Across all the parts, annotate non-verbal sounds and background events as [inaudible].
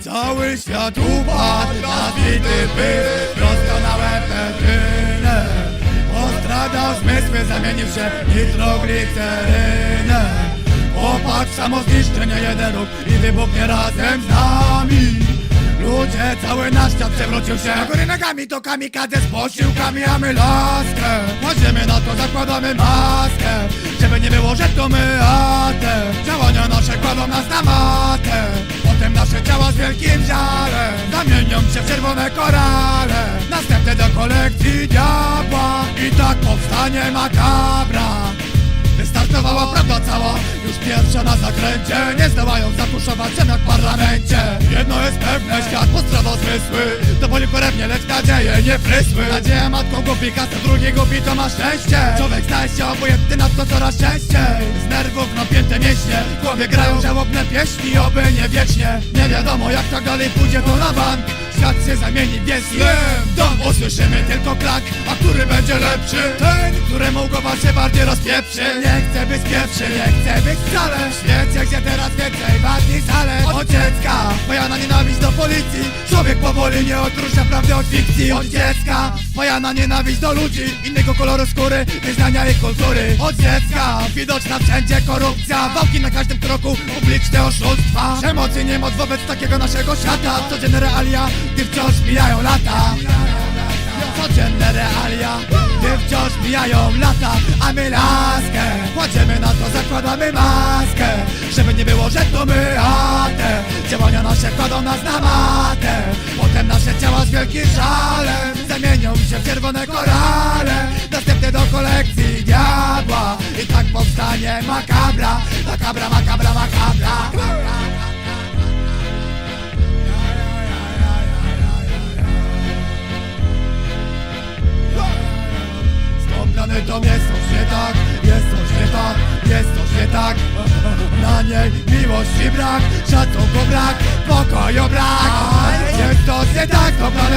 Cały świat upadł na bity pysk Doskonałe petryny Postradał zmysły, zamienił się nitroglicerynę Popatrz, samo zniszczenie jeden róg i wybuchnie razem z nami Ludzie, cały nasz świat przewrócił się. Na góry nogami to kamikadze z posiłkami, a my laskę. Kładziemy na to, zakładamy maskę. Żeby nie było, że to my, a Działania nasze kładą nas na matę. Potem nasze ciała z wielkim żalem Zamienią się w czerwone korale. Następne do kolekcji diabła. I tak powstanie makabra. Wystartowała prawda cała, już pierwsza na zakręcie. Nie zdołają zatuszować się jak w parlamencie. Jedno jest pewne, świat postrawa zmysły. To boli korewnie, lecz nadzieje nie prysły. Nadzieja matką głupi, kasa drugi głupi to ma szczęście. Człowiek staje się obojętny na to coraz częściej Z nerwów napięte mięśnie W głowie grają żałobne pieśni, oby nie wiecznie. Nie wiadomo jak tak dalej pójdzie to na bank Świat się zamieni w wielki dom Usłyszymy tylko krak, a który będzie lepszy? Ten, któremu głowa się bardziej rozpieprzy Nie chcę być pierwszy, nie chcę być wcale. W świecie, gdzie teraz więcej wadni zalet Od dziecka, moja na nienawiść do policji. Człowiek powoli nie odróżnia prawdy od fikcji. Od dziecka, moja na nienawiść do ludzi Innego koloru skóry, wyznania i kultury. Od dziecka, widoczna wszędzie korupcja. Wałki na każdym kroku, publiczne oszustwa. Przemocy nie moc wobec takiego naszego świata. Codzienne realia, gdy wciąż mijają lata. Codzienne realia, gdy wciąż mijają lata. A my laskę, kładziemy na to, zakładamy maskę. Żeby nie było, że to my, a te. Działania nasze kładą nas na matę. Potem nasze ciała z Zamienią się w czerwone korale Następne do kolekcji diabła. I tak powstanie makabra. Makabra, makabra, makabra. Skąpiony dom jest coś nie tak, jest coś nie tak, jest coś nie tak. Na niej miłości brak, szacunku brak, pokoju brak. Jest coś nie tak,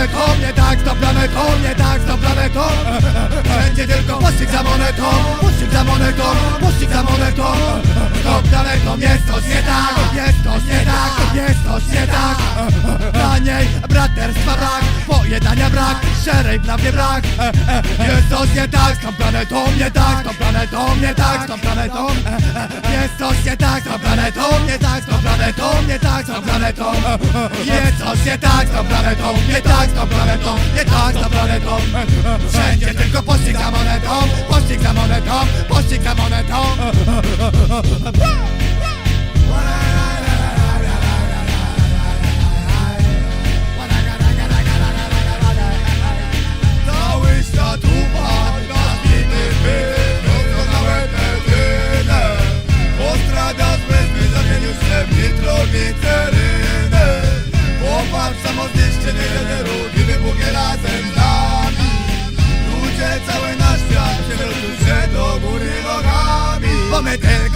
z tą planetą, nie tak, z tą planetą, nie tak, z tą planetą Będzie tylko pościg za monetą, pościg za monetą, pościg za monetą. Z tą planetą jest coś nie tak, jest coś nie tak, jest coś nie tak. [laughs] Na niej braterstwa brak, pojednania brak, szczerej prawdy brak. [laughs] Jest coś nie tak, z tą planetą nie tak, z tą planetą nie tak, z tą planetą Jest coś nie tak, z tą planetą nie tak, z tą planetą nie tak, z tą planetą Jest coś nie tak, z tą planetą nie tak, z tą planetą nie tak, z tą planetą. Wszędzie tylko pościg za monetą, pościg za monetą, pościg za monetą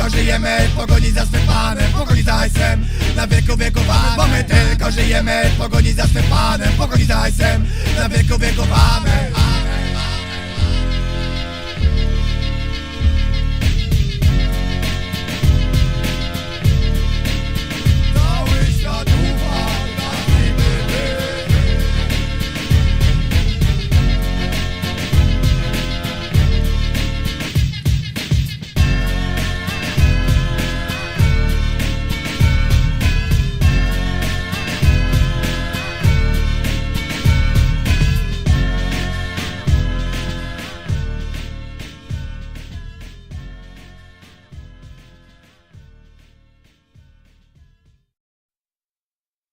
żyjemy w pogoni za swym panem pogoni za hajsem na wieku wiekowanym Bo my tylko żyjemy w pogoni za swym panem pogoni za hajsem na wieku wiekowanym Cały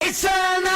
It's an